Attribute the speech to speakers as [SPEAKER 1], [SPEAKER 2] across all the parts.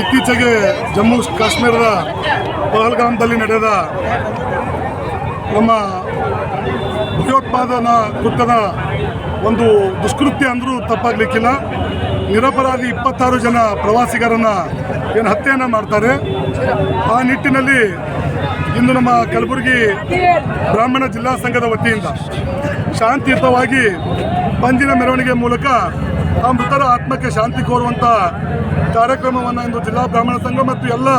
[SPEAKER 1] ಇತ್ತೀಚೆಗೆ ಜಮ್ಮು ಕಾಶ್ಮೀರದ ಪಹಲ್ಗಾಮ್ದಲ್ಲಿ ನಡೆದ ನಮ್ಮ ಭಯೋತ್ಪಾದನಾ ಕೃತ್ಯದ ಒಂದು ದುಷ್ಕೃತ್ಯ ಅಂದರೂ ತಪ್ಪಾಗಲಿಕ್ಕಿಲ್ಲ. ನಿರಪರಾಧಿ ಇಪ್ಪತ್ತಾರು ಜನ ಪ್ರವಾಸಿಗರನ್ನು ಏನು ಹತ್ಯೆಯನ್ನು ಮಾಡ್ತಾರೆ. ಆ ನಿಟ್ಟಿನಲ್ಲಿ ಇಂದು ನಮ್ಮ ಕಲಬುರಗಿ ಬ್ರಾಹ್ಮಣ ಜಿಲ್ಲಾ ಸಂಘದ ವತಿಯಿಂದ ಶಾಂತಿಯುತವಾಗಿ ಪಂಜಿನ ಮೆರವಣಿಗೆ ಮೂಲಕ ಆ ಮೃತರ ಆತ್ಮಕ್ಕೆ ಶಾಂತಿ ಕೋರುವಂಥ ಕಾರ್ಯಕ್ರಮವನ್ನು ಇಂದು ಜಿಲ್ಲಾ ಬ್ರಾಹ್ಮಣ ಸಂಘ ಮತ್ತು ಎಲ್ಲ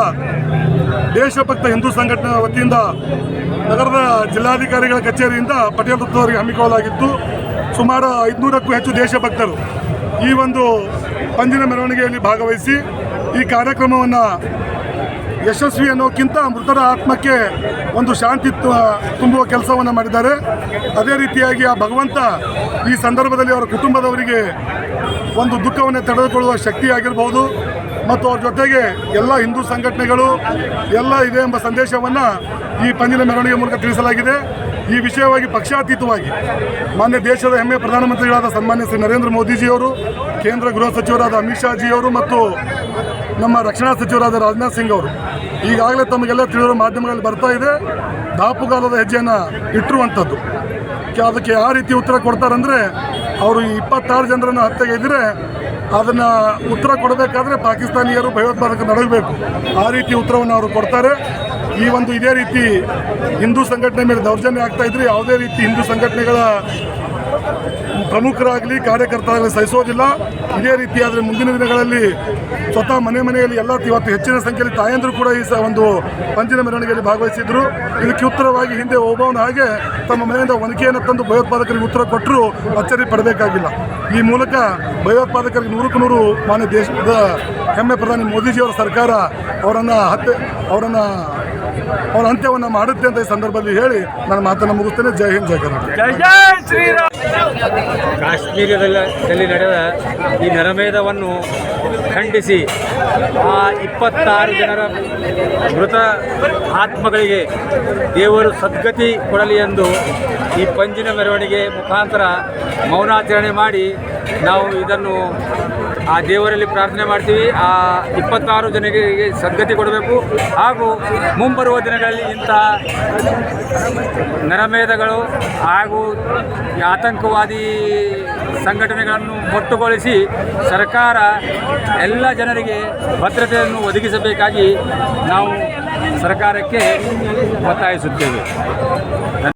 [SPEAKER 1] ದೇಶಭಕ್ತ ಹಿಂದೂ ಸಂಘಟನೆ ವತಿಯಿಂದ ನಗರದ ಜಿಲ್ಲಾಧಿಕಾರಿಗಳ ಕಚೇರಿಯಿಂದ ಪಟೇಲ್ ವೃತ್ತದವರಿಗೆ ಹಮ್ಮಿಕೊಳ್ಳಲಾಗಿತ್ತು. ಸುಮಾರು ಐದುನೂರಕ್ಕೂ ಹೆಚ್ಚು ದೇಶಭಕ್ತರು ಈ ಒಂದು ಪಂದಿನ ಮೆರವಣಿಗೆಯಲ್ಲಿ ಭಾಗವಹಿಸಿ ಈ ಕಾರ್ಯಕ್ರಮವನ್ನು ಯಶಸ್ವಿ ಅನ್ನೋಕ್ಕಿಂತ ಮೃತರ ಆತ್ಮಕ್ಕೆ ಒಂದು ಶಾಂತಿ ತುಂಬುವ ಕೆಲಸವನ್ನು ಮಾಡಿದ್ದಾರೆ. ಅದೇ ರೀತಿಯಾಗಿ ಆ ಭಗವಂತ ಈ ಸಂದರ್ಭದಲ್ಲಿ ಅವರ ಕುಟುಂಬದವರಿಗೆ ಒಂದು ದುಃಖವನ್ನು ತಡೆದುಕೊಳ್ಳುವ ಶಕ್ತಿ ಆಗಿರಬಹುದು ಮತ್ತು ಅವ್ರ ಜೊತೆಗೆ ಎಲ್ಲ ಹಿಂದೂ ಸಂಘಟನೆಗಳು ಎಲ್ಲ ಇದೆ ಎಂಬ ಸಂದೇಶವನ್ನು ಈ ಪಂಜಿನ ಮೆರವಣಿಗೆ ಮೂಲಕ ತಿಳಿಸಲಾಗಿದೆ. ಈ ವಿಷಯವಾಗಿ ಪಕ್ಷಾತೀತವಾಗಿ ಮಾನ್ಯ ದೇಶದ ಹೆಮ್ಮೆ ಪ್ರಧಾನಮಂತ್ರಿಗಳಾದ ಸನ್ಮಾನ್ಯ ಶ್ರೀ ನರೇಂದ್ರ ಮೋದಿಜಿಯವರು, ಕೇಂದ್ರ ಗೃಹ ಸಚಿವರಾದ ಅಮಿತ್ ಶಾ ಜಿಯವರು ಮತ್ತು ನಮ್ಮ ರಕ್ಷಣಾ ಸಚಿವರಾದ ರಾಜನಾಥ್ ಸಿಂಗ್ ಅವರು ಈಗಾಗಲೇ ತಮಗೆಲ್ಲ ತಿಳಿದಿರೋ ಮಾಧ್ಯಮಗಳಲ್ಲಿ ಬರ್ತಾ ಇದೆ ದಾಪುಗಾಲದ ಹೆಜ್ಜೆಯನ್ನು ಇಟ್ಟಿರುವಂಥದ್ದು. ಅದಕ್ಕೆ ಯಾವ ರೀತಿ ಉತ್ತರ ಕೊಡ್ತಾರಂದರೆ ಅವರು ಇಪ್ಪತ್ತಾರು ಜನರನ್ನು ಹತ್ಯೆಗೈದರೆ ಅದನ್ನು ಉತ್ತರ ಕೊಡಬೇಕಾದ್ರೆ ಪಾಕಿಸ್ತಾನಿಯರು ಭಯೋತ್ಪಾದಕ ನಡಗಬೇಕು. ಆ ರೀತಿ ಉತ್ತರವನ್ನು ಅವರು ಕೊಡ್ತಾರೆ. ಈ ಒಂದು ಇದೇ ರೀತಿ ಹಿಂದೂ ಸಂಘಟನೆ ಮೇಲೆ ದೌರ್ಜನ್ಯ ಆಗ್ತಾ ಇದ್ರೆ ಯಾವುದೇ ರೀತಿ ಹಿಂದೂ ಸಂಘಟನೆಗಳ ಪ್ರಮುಖರಾಗಲಿ ಕಾರ್ಯಕರ್ತರಾಗಲಿ ಸಹಿಸೋದಿಲ್ಲ. ಇದೇ ರೀತಿಯಾದರೆ ಮುಂದಿನ ದಿನಗಳಲ್ಲಿ ಸ್ವತಃ ಮನೆ ಮನೆಯಲ್ಲಿ ಎಲ್ಲ ಇವತ್ತು ಹೆಚ್ಚಿನ ಸಂಖ್ಯೆಯಲ್ಲಿ ತಾಯಂದರು ಕೂಡ ಈ ಒಂದು ಪಂಚಿನ ಮೆರವಣಿಗೆಯಲ್ಲಿ ಭಾಗವಹಿಸಿದ್ರು. ಇದಕ್ಕೆ ಉತ್ತರವಾಗಿ ಹಿಂದೆ ಒಬ್ಬವನ ಹಾಗೆ ತಮ್ಮ ಮನೆಯಿಂದ ಒನಕೆಯನ್ನು ತಂದು ಭಯೋತ್ಪಾದಕರಿಗೆ ಉತ್ತರ ಕೊಟ್ಟರು ಅಚ್ಚರಿ ಪಡಬೇಕಾಗಿಲ್ಲ. ಈ ಮೂಲಕ ಭಯೋತ್ಪಾದಕರಿಗೆ ನೂರಕ್ಕೆ ನೂರು ಮಾನ್ಯ ದೇಶದ ಹೆಮ್ಮೆ ಪ್ರಧಾನಿ ಮೋದಿಜಿಯವರ ಸರ್ಕಾರ ಅವರನ್ನು ಹತ್ಯೆ, ಅವರನ್ನು ಅವರ ಅಂತ್ಯವನ್ನು ಮಾಡುತ್ತೆ ಅಂತ ಈ ಸಂದರ್ಭದಲ್ಲಿ ಹೇಳಿ ನನ್ನ ಮಾತನ್ನು ಮುಗಿಸ್ತೇನೆ. ಜೈ ಹಿಂದ್ ಜೈ ಕರ್ನಾಟಕ.
[SPEAKER 2] ಕಾಶ್ಮೀರದಲ್ಲಿ ನಡೆದ ಈ ನರಮೇಧವನ್ನು ಖಂಡಿಸಿ ಆ ಇಪ್ಪತ್ತಾರು ಜನರ ಮೃತ ಆತ್ಮಗಳಿಗೆ ದೇವರು ಸದ್ಗತಿ ಕೊಡಲಿ ಎಂದು ಈ ಪಂಜಿನ ಮೆರವಣಿಗೆ ಮುಖಾಂತರ ಮೌನಾಚರಣೆ ಮಾಡಿ ನಾವು ಇದನ್ನು ಆ ದೇವರಲ್ಲಿ ಪ್ರಾರ್ಥನೆ ಮಾಡ್ತೀವಿ. ಆ ಇಪ್ಪತ್ತಾರು ಜನರಿಗೆ ಸದ್ಗತಿ ಕೊಡಬೇಕು. ಹಾಗೂ ಮುಂಬರುವ ದಿನಗಳಲ್ಲಿ ಇಂಥ ನರಮೇಧಗಳು ಹಾಗೂ ಆತಂಕವಾದಿ ಸಂಘಟನೆಗಳನ್ನು ಮೊಟ್ಟುಗೊಳಿಸಿ ಸರ್ಕಾರ ಎಲ್ಲ ಜನರಿಗೆ ಭದ್ರತೆಯನ್ನು ಒದಗಿಸಬೇಕಾಗಿ ನಾವು ಸರ್ಕಾರಕ್ಕೆ ಒತ್ತಾಯಿಸುತ್ತೇವೆ.